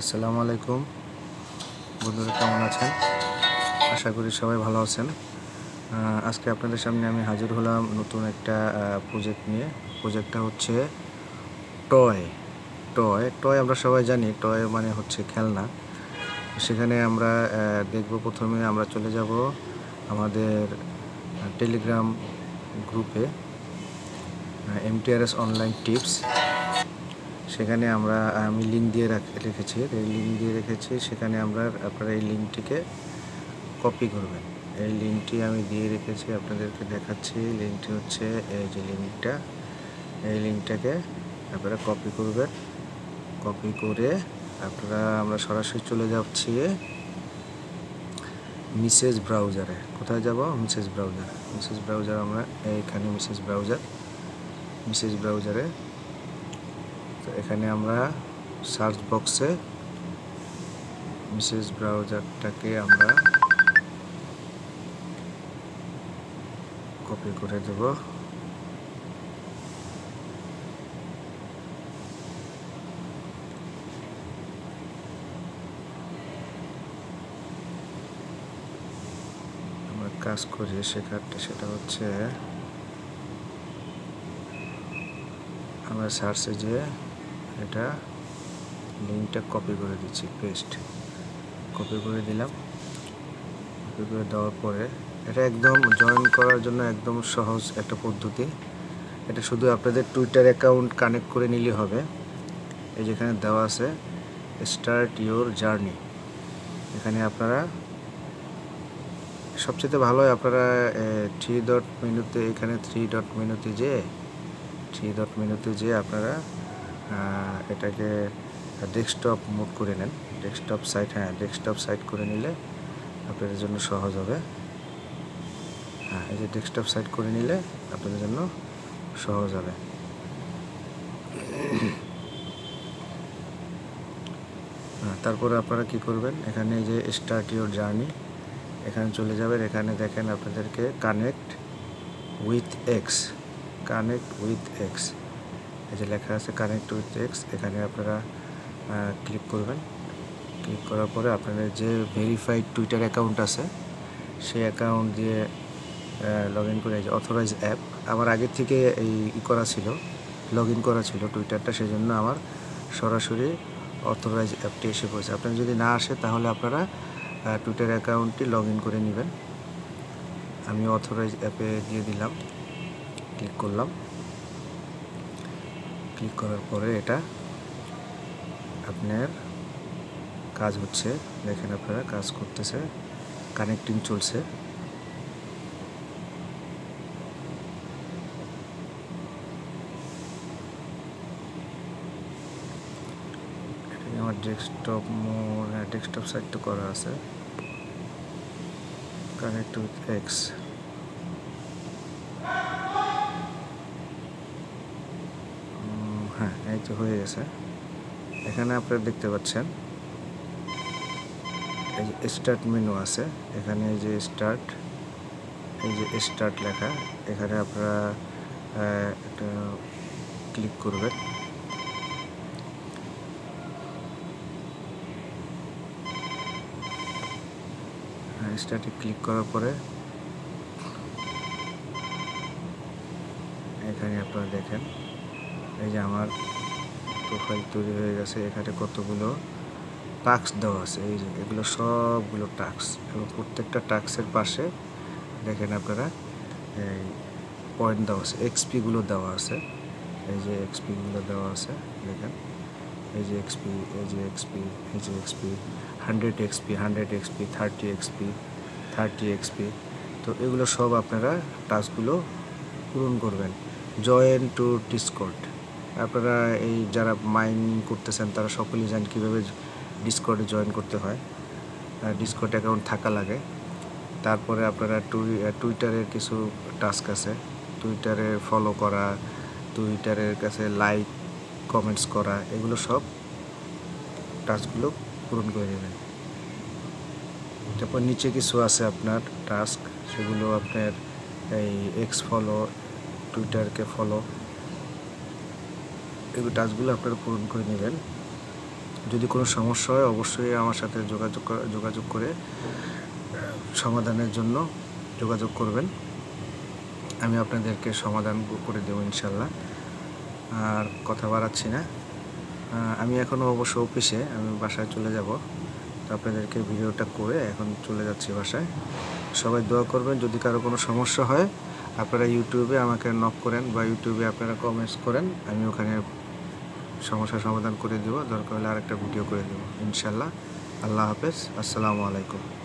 আসসালামু আলাইকুম। বন্ধুরা, কেমন আছেন? আশা করি সবাই ভালো আছেন। আজকে আপনাদের সামনে আমি হাজির হলাম নতুন একটা প্রজেক্ট নিয়ে। প্রজেক্টটা হচ্ছে টয় টয় টয় আমরা সবাই জানি টয় মানে হচ্ছে খেলনা। সেখানে আমরা দেখব প্রথমে আমরা চলে যাব আমাদের টেলিগ্রাম গ্রুপে এমটিআরএস অনলাইন টিপস সেখানে আমরা, আমি লিঙ্ক দিয়ে রাখ- রেখেছি। এই লিঙ্ক দিয়ে রেখেছি, সেখানে আমরা আপনারা এই লিঙ্কটিকে কপি করবেন। এই লিঙ্কটি আমি দিয়ে রেখেছি, আপনাদেরকে দেখাচ্ছি। লিঙ্কটি হচ্ছে, এই যে লিঙ্কটা এই লিঙ্কটাকে আপনারা কপি করবেন। কপি করে আপনারা, আমরা সরাসরি চলে যাচ্ছি মিসেস ব্রাউজারে কোথায় যাব? মিসেস ব্রাউজার মিসেস ব্রাউজার আমরা এইখানে মিসেস ব্রাউজার মিসেস ব্রাউজারে তো এখানে আমরা সার্চ বক্সে মিসেস ব্রাউজারটাকে আমরা কপি করে দেব। আমরা কাজ করি সেখানটা সেটা হচ্ছে আমরা সার্চে যে এটা লিঙ্কটা কপি করে দিচ্ছি পেস্ট কপি করে দিলাম। কপি করে দেওয়ার পরে এটা একদম জয়েন করার জন্য একদম সহজ একটা পদ্ধতি। এটা শুধু আপনাদের টুইটার অ্যাকাউন্ট কানেক্ট করে নিলে হবে। এই যেখানে দেওয়া আছে স্টার্ট ইওর জার্নি এখানে আপনারা সবচেয়ে ভালো হয় আপনারা থ্রি ডট মেনুতে এখানে থ্রি ডট মেনুতে যে থ্রি ডট মেনুতে যে আপনারা এটাকে ডেস্কটপ মোড করে নেন। ডেস্কটপ সাইট হ্যাঁ ডেস্কটপ সাইট করে নিলে আপনাদের জন্য সহজ হবে। হ্যাঁ এই যে ডেস্কটপ সাইট করে নিলে আপনাদের জন্য সহজ হবে। হ্যাঁ তারপরে আপনারা কি করবেন? এখানে যে স্টার্ট ইউর জার্নি এখানে চলে যাবেন। এখানে দেখেন আপনাদেরকে connect with X connect with X এই যে লেখা আছে কানেক্ট উইথ এক্স এখানে আপনারা ক্লিক করবেন। ক্লিক করার পরে আপনাদের যে ভেরিফাইড টুইটার অ্যাকাউন্ট আছে, সেই অ্যাকাউন্ট দিয়ে লগ ইন করে অথরাইজ অ্যাপ আমার আগের থেকে এই করা ছিল লগ ইন করা ছিল টুইটারটা সেই জন্য আমার সরাসরি অথরাইজ অ্যাপটি এসে পড়েছে। আপনার যদি না আসে, তাহলে আপনারা টুইটার অ্যাকাউন্টটি লগ ইন করে নেবেন। আমি অথরাইজ অ্যাপে দিয়ে দিলাম ক্লিক করলাম। ক্লিক করার পরে এটা আপনার কাজ হচ্ছে। দেখেন আপনারা কাজ করতেছে কানেক্টিং চলছে। আমার ডেস্কটপ ডেস্কটপ সাইট তো করা আছে। কানেক্ট উইথ এক্স হ্যাঁ এই তো হয়ে গেছে। এখানে আপনারা দেখতে পাচ্ছেন, এই যে স্টার্ট মেনু আছে। এখানে এই যে স্টার্ট এই যে স্টার্ট লেখা, এখানে আপনারা একটা ক্লিক করবেন। স্টার্টে ক্লিক করার পরে এখানে আপনারা দেখেন, এই যে আমার প্রোফাইল তৈরি হয়ে গেছে। এখানে কতগুলো টাস্ক দেওয়া আছে। এই যে, এগুলো সবগুলো টাস্ক এবং প্রত্যেকটা টাস্কের পাশে দেখেন আপনারা, এই পয়েন্ট দেওয়া আছে। এক্সপিগুলো দেওয়া আছে। এই যে এক্সপিগুলো দেওয়া আছে, দেখেন। এই যে এক্সপি এই যে এক্সপি এই যে XP hundred XP hundred XP thirty XP thirty XP তো এগুলো সব আপনারা টাস্কগুলো পূরণ করবেন। জয়েন টু ডিসকর্ড আপনারা এই যারা মাইনিং করতেছেন, তারা সকলেই জানেন কীভাবে ডিসকর্ডে জয়েন করতে হয়। ডিসকর্ড অ্যাকাউন্ট থাকা লাগে। তারপরে আপনারা টুই টুইটারের কিছু টাস্ক আছে। টুইটারে ফলো করা টুইটারের কাছে লাইক কমেন্টস করা, এগুলো সব টাস্কগুলো পূরণ করে নেবেন। তারপর নিচে কিছু আছে আপনার টাস্ক সেগুলো আপনার এই এক্স ফলো টুইটারকে ফলো এগুলো টাস্কগুলো আপনারা পূরণ করে নেবেন। যদি কোনো সমস্যা হয়, অবশ্যই আমার সাথে যোগাযোগ যোগাযোগ করে সমাধানের জন্য যোগাযোগ করবেন। আমি আপনাদেরকে সমাধান করে দেবো ইনশাল্লাহ। আর কথা বাড়াচ্ছি না। আমি এখনও অবশ্য অফিসে, আমি বাসায় চলে যাব। তো আপনাদেরকে ভিডিওটা করে এখন চলে যাচ্ছি বাসায়। সবাই দোয়া করবেন, যদি কারও কোনো সমস্যা হয় আপনারা ইউটিউবে আমাকে নক করেন বা ইউটিউবে আপনারা কমেন্টস করেন, আমি ওখানে সমস্যার সমাধান করে দেবো। দরকার হলে আরেকটা ভিডিও করে দেবো। ইনশাল্লাহ আল্লাহ হাফেজ। আসসালামু আলাইকুম।